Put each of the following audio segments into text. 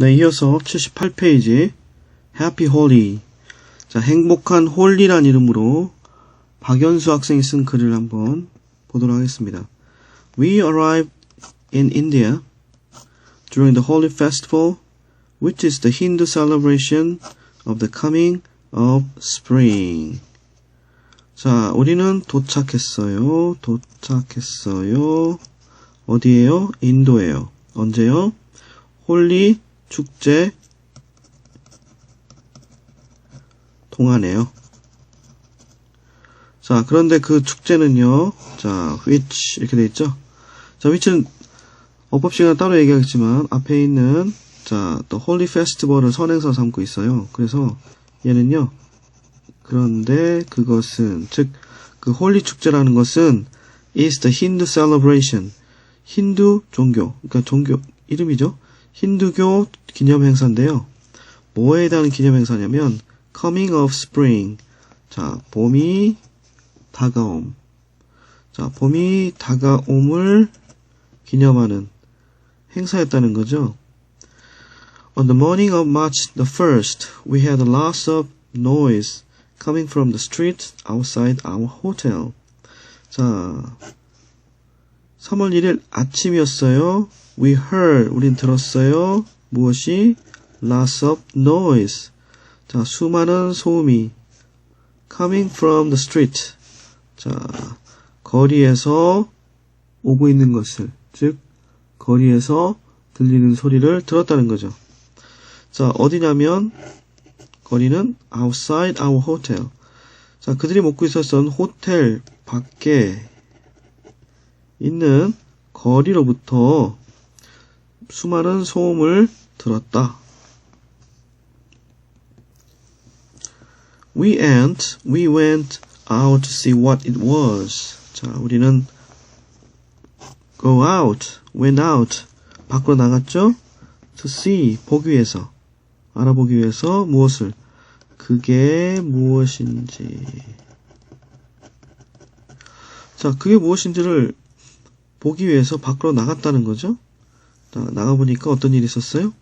네, 이어서 78페이지 Happy Holy 자, 행복한 홀리란 이름으로 박연수 학생이 쓴 글을 한번 보도록 하겠습니다. We arrived in India during the Holy Festival, which is the Hindu celebration of the coming of spring. 자, 우리는 도착했어요. 도착했어요. 어디에요? 인도에요. 언제요? 홀리 축제 동안에요. 자, 그런데 그 축제는요, 자, which, 이렇게 돼 있죠? 자, which는 어법 시간 따로 얘기하겠지만, 앞에 있는, 자, 또 홀리 페스티벌을 선행사 삼고 있어요. 그래서, 얘는요, 그런데 그것은, 즉, 그 홀리 축제라는 것은, is the Hindu celebration. 힌두 종교, 그러니까 종교, 이름이죠? 힌두교 기념 행사인데요. 뭐에 대한 기념 행사냐면, coming of spring. 자, 봄이 다가옴. 자, 봄이 다가옴을 기념하는 행사였다는 거죠. On the morning of March the 1st, we had lots of noise coming from the streets outside our hotel. 자, 3월 1일 아침이었어요. We heard, 우린 들었어요. 무엇이? Lots of noise. 자, 수많은 소음이 coming from the street. 자, 거리에서 오고 있는 것을, 즉, 거리에서 들리는 소리를 들었다는 거죠. 자, 어디냐면, 거리는 outside our hotel. 자, 그들이 묵고 있었던 호텔 밖에 있는 거리로부터 수많은 소음을 들었다. We went, we went out to see what it was. 자, 우리는 go out, went out, 밖으로 나갔죠? to see, 보기 위해서, 알아보기 위해서 무엇을? 그게 무엇인지. 자, 그게 무엇인지를 보기 위해서 밖으로 나갔다는 거죠? 자, 나가보니까 어떤 일이 있었어요?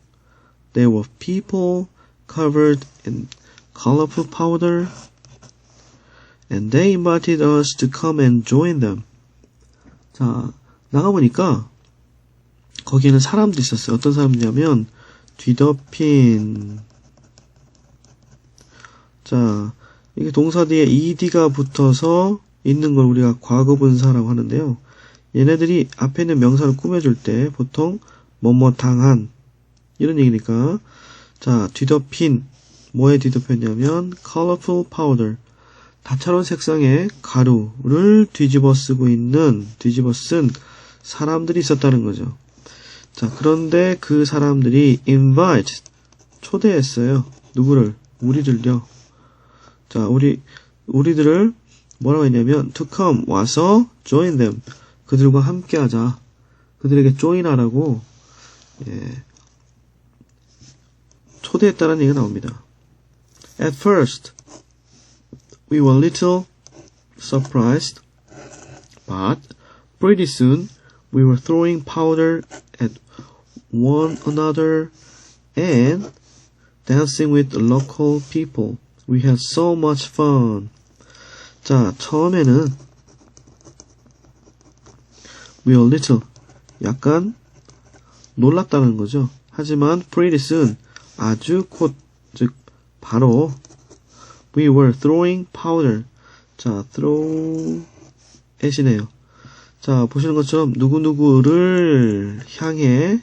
There were people covered in colorful powder and they invited us to come and join them. 자, 나가보니까 거기에는 사람들이 있었어요. 어떤 사람이냐면 뒤덮인 자, 이게 동사 뒤에 ed가 붙어서 있는 걸 우리가 과거분사라고 하는데요. 얘네들이 앞에 있는 명사를 꾸며줄 때 보통 당한 이런 얘기니까 자 뒤덮인 뭐에 뒤덮였냐면 colorful powder 다채로운 색상의 가루를 뒤집어 쓰고 있는 뒤집어 쓴 사람들이 있었다는 거죠. 자 그런데 그 사람들이 invite 초대했어요. 누구를? 우리들요. 자 우리 우리들을 뭐라고 했냐면 to come 와서 join them 그들과 함께하자. 그들에게 join하라고 예, 초대했다는 얘기가 나옵니다. At first, we were a little surprised, but pretty soon we were throwing powder at one another and dancing with the local people. We had so much fun. 자, 처음에는 we were little 약간 놀랐다는 거죠. 하지만 soon 아주 곧 즉 바로 we were throwing powder 자 throw at이네요. 자 보시는 것처럼 누구누구를 향해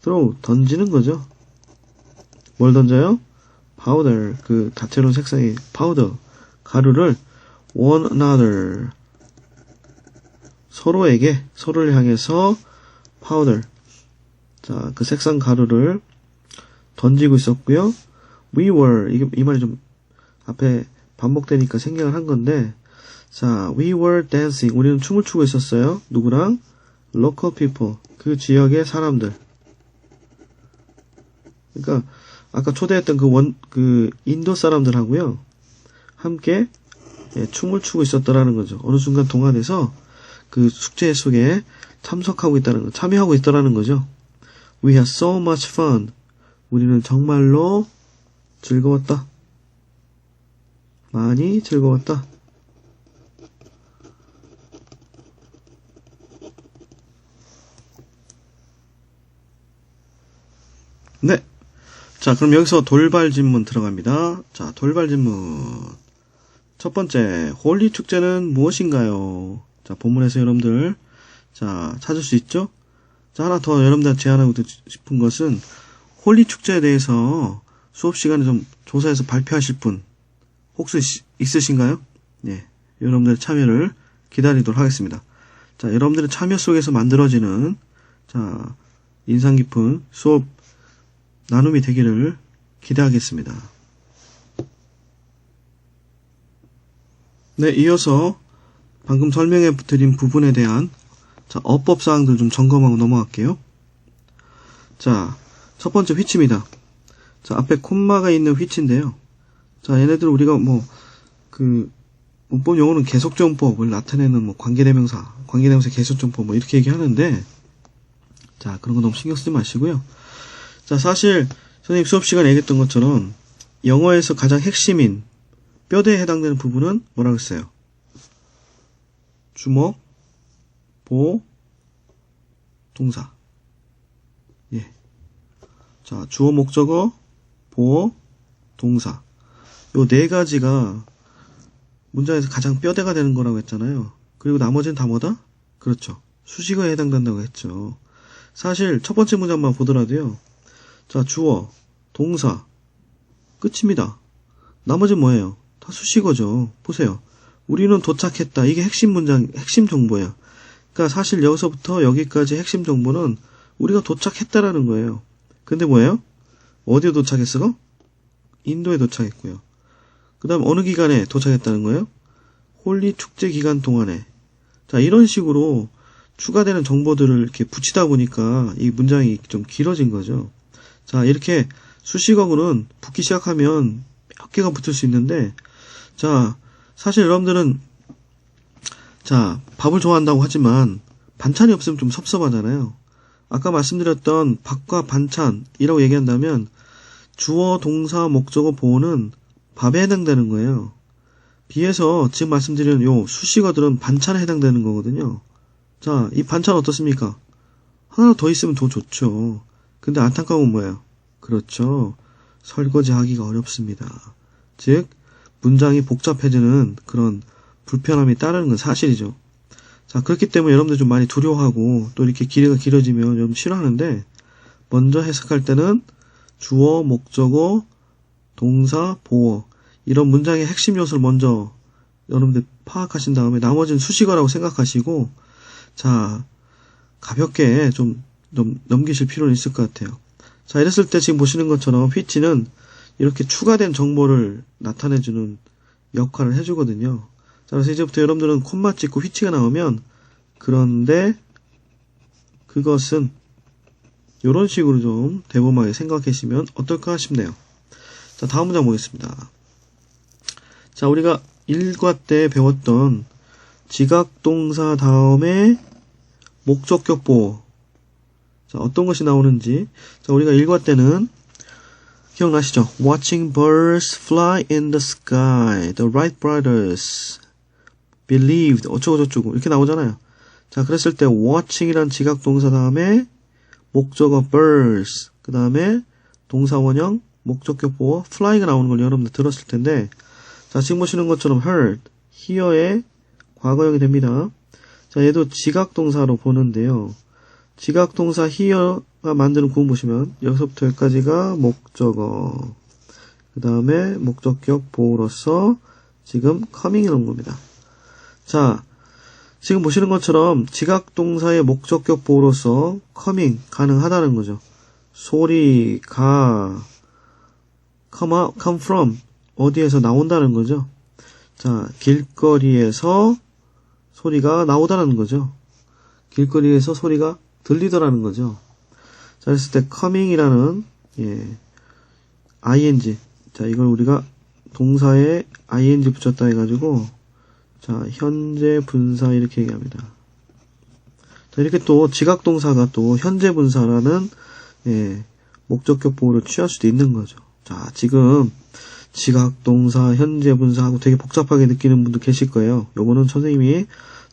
throw 던지는 거죠. 뭘 던져요? powder 그 다채로운 색상의 powder 가루를 one another 서로에게 서로를 향해서 파우더 자 그 색상 가루를 던지고 있었고요. We were 이게 이 말이 좀 앞에 반복되니까 생략을 한 건데 자 we were dancing 우리는 춤을 추고 있었어요. 누구랑 local people 그 지역의 사람들 그러니까 아까 초대했던 그 원그 인도 사람들하고요 함께 예, 춤을 추고 있었더라는 거죠. 어느 순간 동안에서 그 숙제 속에 참석하고 있다는 거, 참여하고 있더라는 거죠. We had so much fun. 우리는 정말로 즐거웠다. 많이 즐거웠다. 네. 자, 그럼 여기서 돌발 질문 들어갑니다. 자, 돌발 질문. 첫 번째, 홀리 축제는 무엇인가요? 자, 본문에서 여러분들, 자, 찾을 수 있죠? 자, 하나 더 여러분들 제안하고 싶은 것은, 홀리 축제에 대해서 수업 시간에 좀 조사해서 발표하실 분, 혹시 있으신가요? 예. 여러분들의 참여를 기다리도록 하겠습니다. 자, 여러분들의 참여 속에서 만들어지는, 자, 인상 깊은 수업 나눔이 되기를 기대하겠습니다. 네, 이어서 방금 설명해 드린 부분에 대한 자, 어법 사항들 좀 점검하고 넘어갈게요. 자, 첫 번째 휘치입니다. 자, 앞에 콤마가 있는 휘치인데요. 자, 얘네들 우리가 뭐, 그, 문법 용어는 계속정법을 나타내는 뭐 관계대명사, 관계대명사 계속정법 뭐 이렇게 얘기하는데, 자, 그런 거 너무 신경 쓰지 마시고요. 자, 사실 선생님 수업 시간에 얘기했던 것처럼 영어에서 가장 핵심인 뼈대에 해당되는 부분은 뭐라고 했어요? 주목, 보, 동사. 예. 자, 주어, 목적어, 보어, 동사. 요 네 가지가 문장에서 가장 뼈대가 되는 거라고 했잖아요. 그리고 나머지는 다 뭐다? 그렇죠. 수식어에 해당된다고 했죠. 사실 첫 번째 문장만 보더라도요. 자, 주어, 동사, 끝입니다. 나머지는 뭐예요? 다 수식어죠. 보세요. 우리는 도착했다. 이게 핵심 문장, 핵심 정보야. 그러니까 사실 여기서부터 여기까지 핵심 정보는 우리가 도착했다라는 거예요. 근데 뭐예요? 어디에 도착했어? 인도에 도착했고요. 그 다음 어느 기간에 도착했다는 거예요? 홀리 축제 기간 동안에. 자, 이런 식으로 추가되는 정보들을 이렇게 붙이다 보니까 이 문장이 좀 길어진 거죠. 자, 이렇게 수식어구는 붙기 시작하면 몇 개가 붙을 수 있는데, 자, 사실 여러분들은, 자, 밥을 좋아한다고 하지만, 반찬이 없으면 좀 섭섭하잖아요. 아까 말씀드렸던 밥과 반찬이라고 얘기한다면, 주어, 동사, 목적어, 보호는 밥에 해당되는 거예요. 비해서 지금 말씀드린 요 수식어들은 반찬에 해당되는 거거든요. 자, 이 반찬 어떻습니까? 하나 더 있으면 더 좋죠. 근데 안타까운 건 뭐예요? 그렇죠. 설거지 하기가 어렵습니다. 즉, 문장이 복잡해지는 그런 불편함이 따르는 건 사실이죠. 자, 그렇기 때문에 여러분들 좀 많이 두려워하고 또 이렇게 길이가 길어지면 좀 싫어하는데 먼저 해석할 때는 주어, 목적어, 동사, 보어 이런 문장의 핵심 요소를 먼저 여러분들 파악하신 다음에 나머지는 수식어라고 생각하시고 자, 가볍게 좀 넘, 넘기실 필요는 있을 것 같아요. 자, 이랬을 때 지금 보시는 것처럼 휘치는 이렇게 추가된 정보를 나타내주는 역할을 해주거든요. 자, 그래서 이제부터 여러분들은 콤마 찍고 휘치가 나오면 그런데 그것은 이런 식으로 좀 대범하게 생각하시면 어떨까 싶네요. 자, 다음 문장 보겠습니다. 자, 우리가 일과 때 배웠던 지각동사 다음에 목적격 보호 자, 어떤 것이 나오는지. 자, 우리가 일과 때는 기억나시죠? Watching birds fly in the sky. The Wright brothers believed. 어쩌고저쩌고. 이렇게 나오잖아요. 자, 그랬을 때 watching이란 지각 동사 다음에 목적어 birds. 그 다음에 동사 원형 목적격 보어 fly가 나오는 걸 여러분들 들었을 텐데 자, 지금 보시는 것처럼 heard, hear의 과거형이 됩니다. 자, 얘도 지각 동사로 보는데요. 지각 동사 here가 만드는 구문 보시면 여기서부터 여기까지가 목적어 그 다음에 목적격 보호로서 지금 coming이 나온 겁니다. 자 지금 보시는 것처럼 지각 동사의 목적격 보호로서 coming 가능하다는 거죠. 소리, 가, come, come from 어디에서 나온다는 거죠. 자 길거리에서 소리가 나오다는 거죠. 길거리에서 소리가 들리더라는 거죠. 자, 그랬을 때 coming이라는 예, ing 자 이걸 우리가 동사에 ing 붙였다 해가지고 자 현재 분사 이렇게 얘기합니다. 자, 이렇게 또 지각 동사가 또 현재 분사라는 예, 목적격 보호를 취할 수도 있는 거죠. 자, 지금 지각 동사, 현재 분사하고 되게 복잡하게 느끼는 분도 계실 거예요. 요거는 선생님이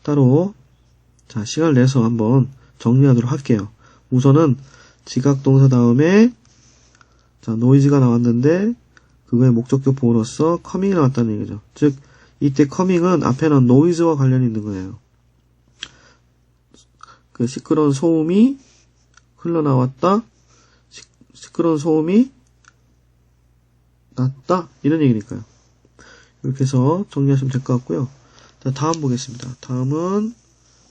따로 자, 시간을 내서 한번 정리하도록 할게요. 우선은 지각동사 다음에 자, 노이즈가 나왔는데 그거의 목적격 보호로서 커밍이 나왔다는 얘기죠. 즉 이때 커밍은 앞에는 노이즈와 관련이 있는 거예요. 그 시끄러운 소음이 흘러나왔다. 시, 시끄러운 소음이 났다. 이런 얘기니까요. 이렇게 해서 정리하시면 될 것 같고요. 자, 다음 보겠습니다. 다음은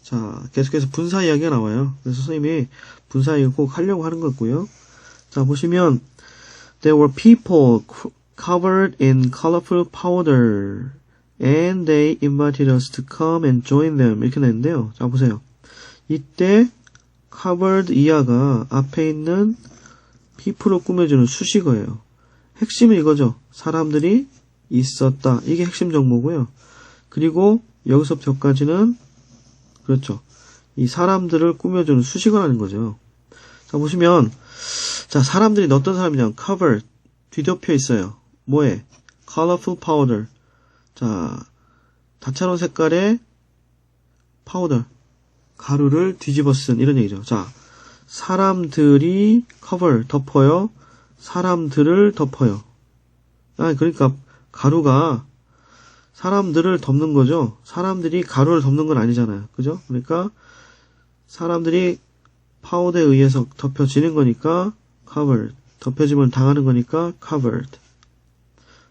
자, 계속해서 분사 이야기가 나와요. 그래서 선생님이 분사 이야기 꼭 하려고 하는 거고요. 자, 보시면 There were people covered in colorful powder and they invited us to come and join them. 이렇게 되는데요. 자, 보세요. 이때 covered 이하가 앞에 있는 people로 꾸며주는 수식어예요. 핵심은 이거죠. 사람들이 있었다. 이게 핵심 정보고요. 그리고 여기서부터까지는 그렇죠. 이 사람들을 꾸며주는 수식어라는 거죠. 자, 보시면, 자, 사람들이 어떤 사람이냐, cover, 뒤덮여 있어요. 뭐에? colorful powder. 자, 다채로운 색깔의 파우더, 가루를 뒤집어 쓴, 이런 얘기죠. 자, 사람들이 cover, 덮어요. 사람들을 덮어요. 아, 그러니까, 가루가 사람들을 덮는 거죠. 사람들이 가루를 덮는 건 아니잖아요. 그죠? 그러니까 사람들이 파우더에 의해서 덮여지는 거니까 covered. 덮여짐을 당하는 거니까 covered.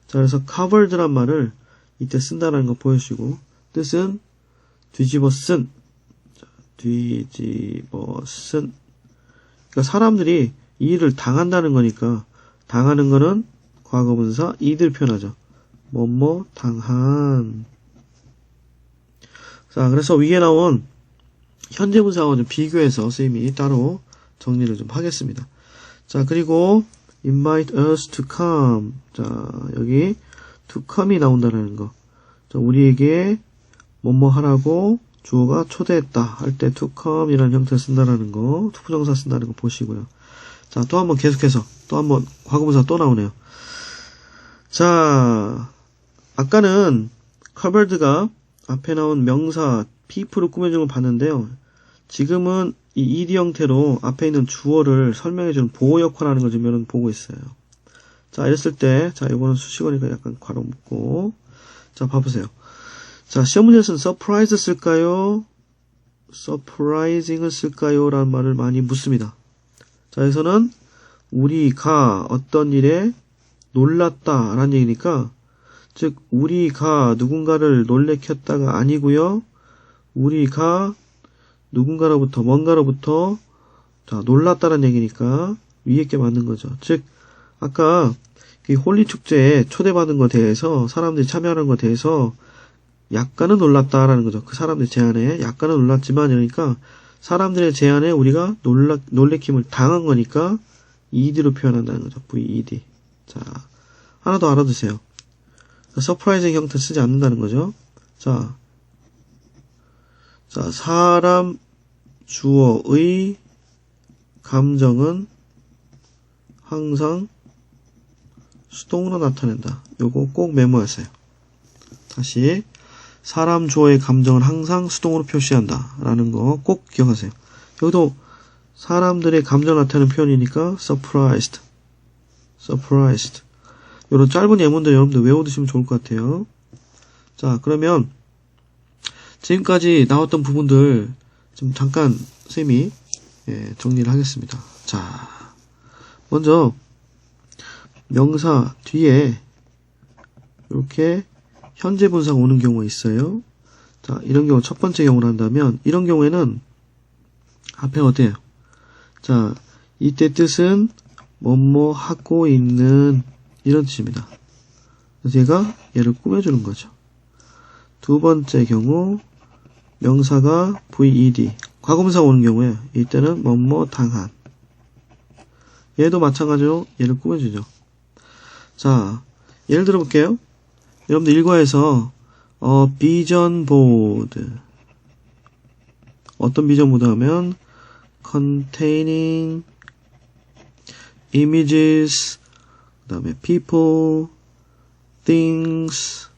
자, 그래서 covered란 말을 이때 쓴다는 거 보여주시고 뜻은 뒤집어 쓴. 자, 뒤집어 쓴. 그러니까 사람들이 이 일을 당한다는 거니까 당하는 거는 과거분사 이들 표현하죠. 뭐뭐 당한. 자, 그래서 위에 나온 현재 분사하고 좀 비교해서 선생님이 따로 정리를 좀 하겠습니다. 자, 그리고 invite us to come. 자, 여기 to come이 나온다는 거. 자, 우리에게 뭐뭐 하라고 주어가 초대했다 할 때 to come이라는 형태를 쓴다라는 거, 투부정사 쓴다는 거 보시고요. 자, 또 한번 계속해서 또 한번 과거분사 또 나오네요. 자, 아까는 covered가 앞에 나온 명사 people을 꾸며주는 걸 봤는데요. 지금은 이 ed 형태로 앞에 있는 주어를 설명해주는 보호 역할하는 걸 지금 보고 있어요. 자, 이랬을 때, 자, 이거는 수식어니까 약간 괄호 묶고, 자, 봐보세요. 자, 시험 문제에서는 surprise 쓸까요? surprising을 쓸까요? 라는 말을 많이 묻습니다. 자, 여기서는 우리가 어떤 일에 놀랐다 라는 얘기니까, 즉, 우리가 누군가를 놀래켰다가 아니고요 우리가 누군가로부터, 뭔가로부터, 자, 놀랐다는 얘기니까, 위에 게 맞는 거죠. 즉, 아까, 이 홀리 축제에 초대받은 것에 대해서, 사람들이 참여하는 것에 대해서, 약간은 놀랐다라는 거죠. 그 사람들 제안에, 약간은 놀랐지만, 이러니까, 사람들의 제안에 우리가 놀라, 놀래킴을 당한 거니까, ed로 표현한다는 거죠. ved. 자, 하나 더 알아두세요. 서프라이징 형태 쓰지 않는다는 거죠. 자, 자, 사람 주어의 감정은 항상 수동으로 나타낸다. 요거 꼭 메모하세요. 다시 사람 주어의 감정은 항상 수동으로 표시한다. 라는 거 꼭 기억하세요. 여기도 사람들의 감정 나타내는 표현이니까 surprised, surprised. 이런 짧은 예문들 여러분들 외워두시면 좋을 것 같아요. 자, 그러면 지금까지 나왔던 부분들 좀 잠깐 쌤이 예, 정리를 하겠습니다. 자, 먼저 명사 뒤에 이렇게 현재 분사가 오는 경우가 있어요. 자, 이런 경우 첫 번째 경우를 한다면 이런 경우에는 앞에 어때요? 자, 이때 뜻은 뭐뭐 하고 있는 이런 뜻입니다. 얘가 얘를 꾸며주는 거죠. 두 번째 경우 명사가 VED 과거분사가 오는 경우에 이때는 뭐뭐 당한 얘도 마찬가지로 얘를 꾸며주죠. 자 예를 들어 볼게요. 여러분들 일과에서 어, 비전 보드 어떤 비전 보드 하면 containing images 그 다음에 people, things,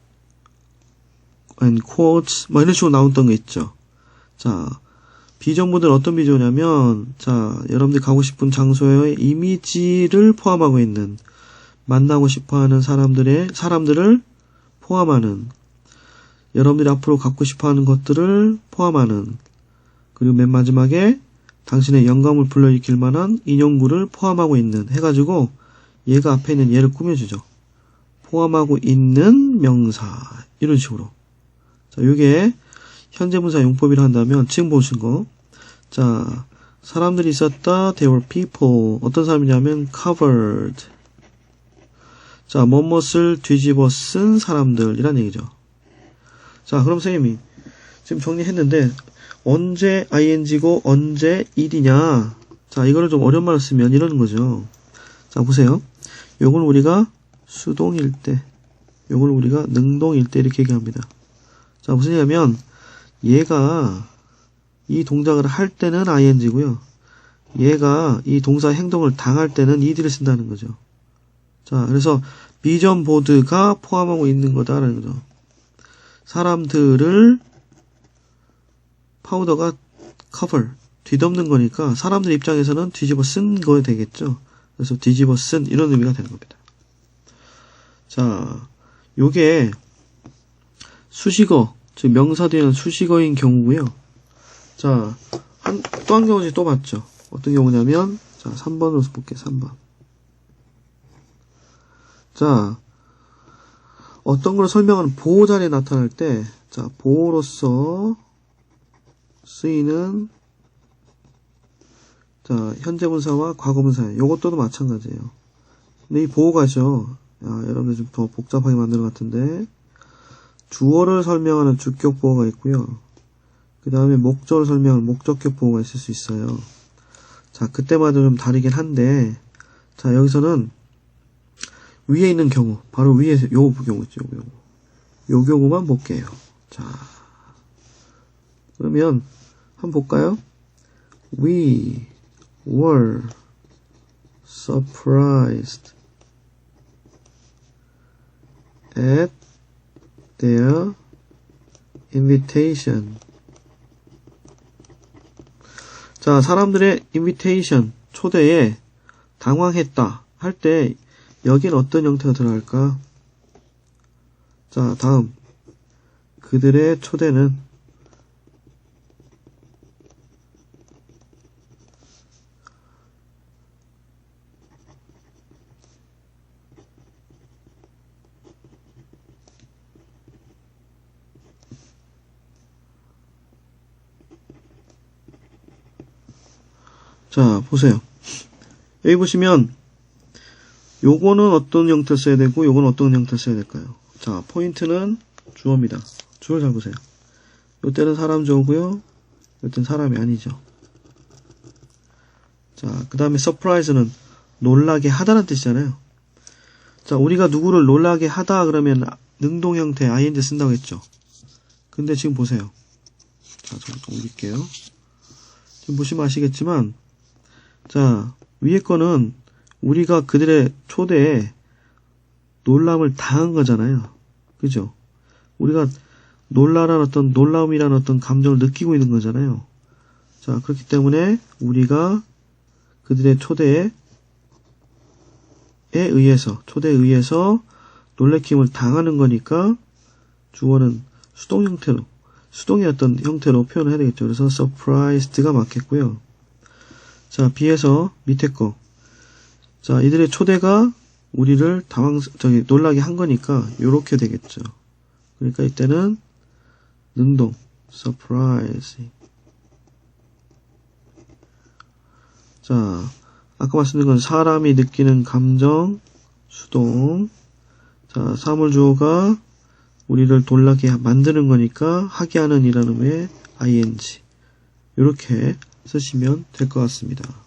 and quotes 뭐 이런 식으로 나왔던 거 있죠. 자, 비전보드는 어떤 비전이냐면 자, 여러분들이 가고 싶은 장소의 이미지를 포함하고 있는 만나고 싶어 하는 사람들의 사람들을 포함하는 여러분들이 앞으로 갖고 싶어 하는 것들을 포함하는 그리고 맨 마지막에 당신의 영감을 불러일으킬 만한 인용구를 포함하고 있는 해가지고 얘가 앞에 있는 얘를 꾸며주죠. 포함하고 있는 명사 이런 식으로 자 요게 현재 분사 용법이라 한다면 지금 보신 거 자, 사람들이 있었다. There were people. 어떤 사람이냐면 covered. 자, 뭐뭇을 뒤집어 쓴 사람들이란 얘기죠. 자, 그럼 선생님이 지금 정리했는데 언제 ing고 언제 일이냐? 자, 이거를 좀 어려운 말을 쓰면 이러는 거죠. 자, 보세요. 요걸 우리가 수동일 때, 요걸 우리가 능동일 때 이렇게 얘기합니다. 자, 무슨 얘기냐면 얘가 이 동작을 할 때는 ing고요. 얘가 이 동사 행동을 당할 때는 ed를 쓴다는 거죠. 자, 그래서 비전 보드가 포함하고 있는 거다라는 거죠. 사람들을 파우더가 cover 뒤덮는 거니까 사람들 입장에서는 뒤집어 쓴거 되겠죠. 그래서 뒤집어 쓴 이런 의미가 되는 겁니다. 자, 요게 수식어, 즉 명사 뒤에는 수식어인 경우고요. 자, 한, 또 한 경우지 또 봤죠. 어떤 경우냐면, 자, 3번으로 볼게요, 3번. 자, 어떤 걸 설명하는 보호 자리에 나타날 때, 자, 보호로서 쓰이는, 자, 현재 분사와 과거 분사, 요것도 마찬가지예요. 근데 이 보호가죠. 야, 여러분들 좀 더 복잡하게 만드는 것 같은데, 주어를 설명하는 주격 보호가 있고요. 그 다음에 목적을 설명하는 목적격 보호가 있을 수 있어요. 자, 그때마다 좀 다르긴 한데, 자, 여기서는 위에 있는 경우, 바로 위에 요 경우 있죠, 요 경우. 요 경우만 볼게요. 자, 그러면 한번 볼까요? We were surprised at their invitation. 자, 사람들의 invitation, 초대에 당황했다 할 때 여긴 어떤 형태가 들어갈까? 자, 다음. 그들의 초대는 자, 보세요. 여기 보시면 요거는 어떤 형태 써야 되고 요건 어떤 형태 써야 될까요? 자, 포인트는 주어입니다. 주어 잘 보세요. 요때는 사람 주어고요. 요때는 사람이 아니죠. 자, 그 다음에 서프라이즈는 놀라게 하다는 뜻이잖아요. 자, 우리가 누구를 놀라게 하다 그러면 능동 형태 ing 쓴다고 했죠. 근데 지금 보세요. 자, 좀 옮길게요. 지금 보시면 아시겠지만 자, 위에 거는 우리가 그들의 초대에 놀람을 당한 거잖아요. 그죠? 우리가 놀라란 어떤 놀라움이란 어떤 감정을 느끼고 있는 거잖아요. 자, 그렇기 때문에 우리가 그들의 초대에 의해서, 초대에 의해서 놀래킴을 당하는 거니까 주어는 수동 형태로, 수동의 어떤 형태로 표현을 해야 되겠죠. 그래서 surprised가 맞겠고요. 자, B에서 밑에 거. 자, 이들의 초대가 우리를 당황, 저기, 놀라게 한 거니까, 요렇게 되겠죠. 그러니까 이때는 능동, surprise. 자, 아까 말씀드린 건 사람이 느끼는 감정, 수동. 자, 사물주어가 우리를 놀라게 만드는 거니까, 하게 하는 이라는 의미의 ing. 요렇게 쓰시면 될 것 같습니다.